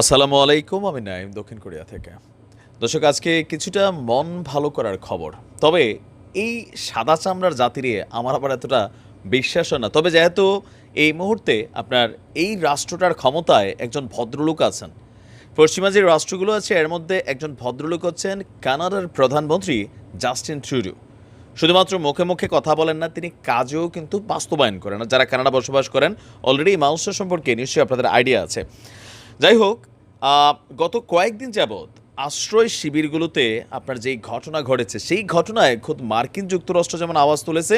আসসালামু আলাইকুম, আমি নাইম দক্ষিণ কোরিয়া থেকে। দর্শক, আজকে কিছুটা মন ভালো করার খবর। তবে এই সাদা চামড়ার জাতিরে আমার আবার এতটা বিশ্বাসও না। তবে যেহেতু এই মুহূর্তে আপনার এই রাষ্ট্রটার ক্ষমতায় একজন ভদ্রলোক আছেন, পশ্চিমা যে রাষ্ট্রগুলো আছে, এর মধ্যে একজন ভদ্রলোক হচ্ছেন কানাডার প্রধানমন্ত্রী জাস্টিন ট্রুডো। শুধুমাত্র মুখে মুখে কথা বলেন না, তিনি কাজেও কিন্তু বাস্তবায়ন করেন। যারা কানাডা বসবাস করেন, অলরেডি এই মানুষটা সম্পর্কে নিশ্চয়ই আপনাদের আইডিয়া আছে। যাই হোক গত কয়েকদিন যাবৎ আশ্রয় শিবিরগুলোতে আপনার যেই ঘটনা ঘটেছে, সেই ঘটনায় খোদ মার্কিন যুক্তরাষ্ট্র যেমন আওয়াজ তুলেছে,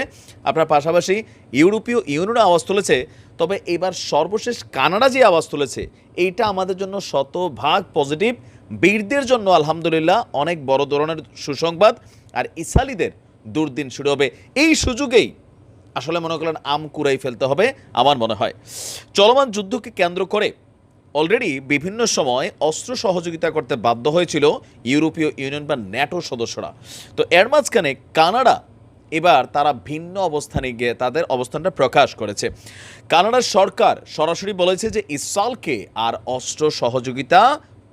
আপনার পাশাপাশি ইউরোপীয় ইউনিয়নও আওয়াজ তুলেছে, তবে এবার সর্বশেষ কানাডা যে আওয়াজ তুলেছে, এইটা আমাদের জন্য শতভাগ পজিটিভ। বীরদের জন্য আলহামদুলিল্লাহ অনেক বড় ধরনের সুসংবাদ, আর ইসালিদের দুর্দিন শুরু হবে। এই সুযোগেই আসলে মনে করেন আম কুড়াই ফেলতে হবে, আমার মনে হয়। চলমান যুদ্ধকে কেন্দ্র করে অলরেডি বিভিন্ন সময় অস্ত্র সহযোগিতা করতে বাধ্য হয়েছিল ইউরোপীয় ইউনিয়ন বা ন্যাটো সদস্যরা। তো এর মাঝখানে কানাডা এবার তারা ভিন্ন অবস্থানে গিয়ে তাদের অবস্থানটা প্রকাশ করেছে। কানাডার সরকার সরাসরি বলেছে যে ইসরায়েলকে আর অস্ত্র সহযোগিতা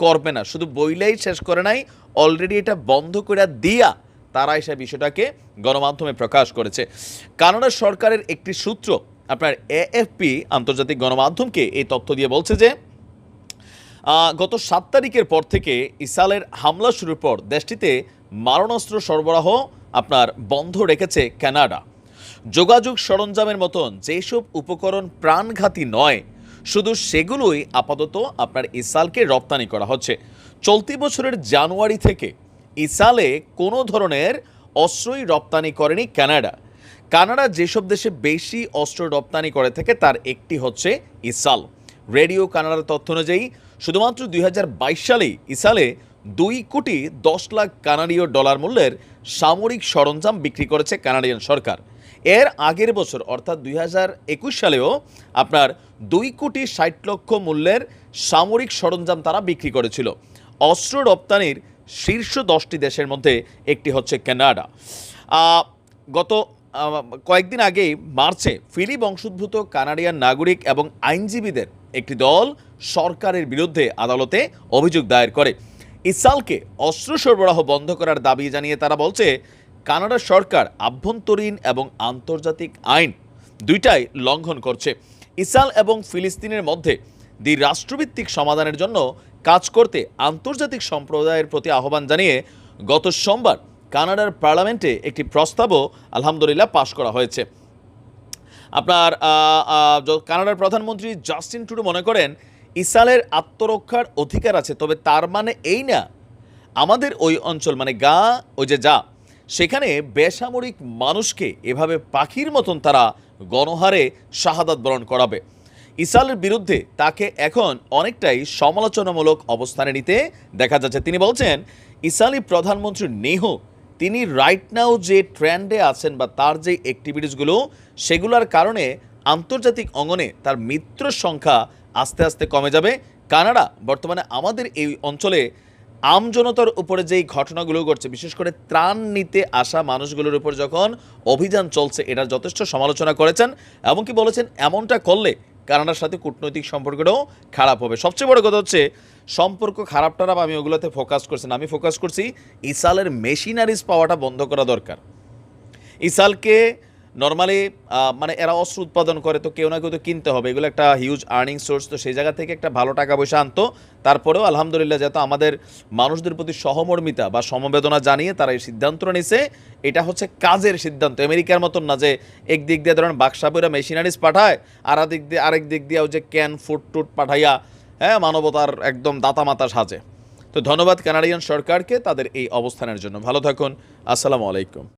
করবে না, শুধু বইলেই শেষ করে নাই অলরেডি এটা বন্ধ করে দিয়া তারা এসে বিষয়টাকে গণমাধ্যমে প্রকাশ করেছে। কানাডার সরকারের একটি সূত্র, আপনার এএফপি, আন্তর্জাতিক গণমাধ্যমকে এই তথ্য দিয়ে বলছে যে গত সাত তারিখের পর থেকে ইসরায়েলের হামলা শুরুর পর দেশটিতে মারণাস্ত্র সরবরাহ আপনার বন্ধ রেখেছে কানাডা। যোগাযোগ সরঞ্জামের মতন যেসব উপকরণ প্রাণঘাতী নয়, শুধু সেগুলোই আপাতত আপনার ইসরায়েলকে রপ্তানি করা হচ্ছে। চলতি বছরের জানুয়ারি থেকে ইসরায়েলে কোনো ধরনের অস্ত্রই রপ্তানি করেনি কানাডা। কানাডা যেসব দেশে বেশি অস্ত্র রপ্তানি করে থাকে, তার একটি হচ্ছে ইসরায়েল। রেডিও কানাডার তথ্য অনুযায়ী শুধুমাত্র দুই সালে ইসালে দুই কোটি দশ লাখ কানাডীয় ডলার মূল্যের সামরিক সরঞ্জাম বিক্রি করেছে কানাডিয়ান সরকার। এর আগের বছর, অর্থাৎ দুই সালেও আপনার দুই কোটি ষাট লক্ষ মূল্যের সামরিক সরঞ্জাম তারা বিক্রি করেছিল। অস্ত্র রপ্তানির শীর্ষ দশটি দেশের মধ্যে একটি হচ্ছে কানাডা। গত কয়েকদিন আগেই মার্চে ফিলি বংশোদ্ভূত কানাডিয়ান নাগরিক এবং আইনজীবীদের একটি দল সরকারের বিরুদ্ধে আদালতে অভিযোগ দায়ের করে। ইসালকে অস্ত্র সরবরাহ বন্ধ করার দাবি জানিয়ে তারা বলছে, কানাডা সরকার আভ্যন্তরীণ এবং আন্তর্জাতিক আইন দুইটাই লঙ্ঘন করছে। ইসরায়েল এবং ফিলিস্তিনের মধ্যে দ্বি রাষ্ট্রভিত্তিক সমাধানের জন্য কাজ করতে আন্তর্জাতিক সম্প্রদায়ের প্রতি আহ্বান জানিয়ে গত সোমবার কানাডার পার্লামেন্টে একটি প্রস্তাবও আলহামদুলিল্লাহ পাশ করা হয়েছে। আপনার কানাডার প্রধানমন্ত্রী জাস্টিন টুডু মনে করেন, ইসরায়েলের আত্মরক্ষার অধিকার আছে, তবে তার মানে এই না, আমাদের ওই অঞ্চল মানে গা, ওই যে যা, সেখানে বেসামরিক মানুষকে এভাবে পাখির মতন তারা গণহারে শাহাদাত বরণ করাবে। ইসরায়েলের বিরুদ্ধে তাকে এখন অনেকটাই সমালোচনামূলক অবস্থানে নিতে দেখা যাচ্ছে। তিনি বলছেন, ইসরায়েলি প্রধানমন্ত্রী নেহ তিনি রাইট নাও যে ট্রেন্ডে আছেন বা তার যে অ্যাক্টিভিটিসগুলো সেগুলোর কারণে আন্তর্জাতিক অঙ্গনে তার মিত্র সংখ্যা আস্তে আস্তে কমে যাবে। কানাডা, বর্তমানে আমাদের এই অঞ্চলে আমজনতার উপরে যেই ঘটনাগুলো ঘটছে, বিশেষ করে ত্রাণ নিতে আসা মানুষগুলোর উপর যখন অভিযান চলছে, এটার যথেষ্ট সমালোচনা করেছেন। এমনকি বলেছেন, এমনটা করলে কানাডার সাথে কূটনৈতিক সম্পর্কটাও খারাপ হবে। সবচেয়ে বড় কথা হচ্ছে, সম্পর্ক খারাপ টারাপ আমি ওগুলোতে ফোকাস করছি না। আমি ফোকাস করছি ইসালের মেশিনারিজ পাওয়াটা বন্ধ করা দরকার। ইসালকে নর্মালি মানে এরা অস্ত্র উৎপাদন করে, তো কেউ না কেউ তো কিনতে হবে। এগুলো একটা হিউজ আর্নিং সোর্স তো সেই জায়গা থেকে একটা ভালো টাকা পয়সা আনতো। তারপরেও আলহামদুলিল্লাহ যেহেতু আমাদের মানুষদের প্রতি সহমর্মিতা বা সমবেদনা জানিয়ে তারা এই সিদ্ধান্তটা নিছে এটা হচ্ছে কাজের সিদ্ধান্ত। আমেরিকার মতন না যে একদিক দিয়ে ধরেন বাক্সাপুরা মেশিনারিজ পাঠায়, আর দিক দিয়ে, আরেক দিক দিয়ে যে ক্যান ফুড টুট পাঠাইয়া হ্যাঁ মানবতার একদম দাতা মাতা সাজে। তো ধন্যবাদ কানাডিয়ান সরকারকে তাদের এই অবস্থানের জন্য। ভালো থাকুন। আসসালামু আলাইকুম।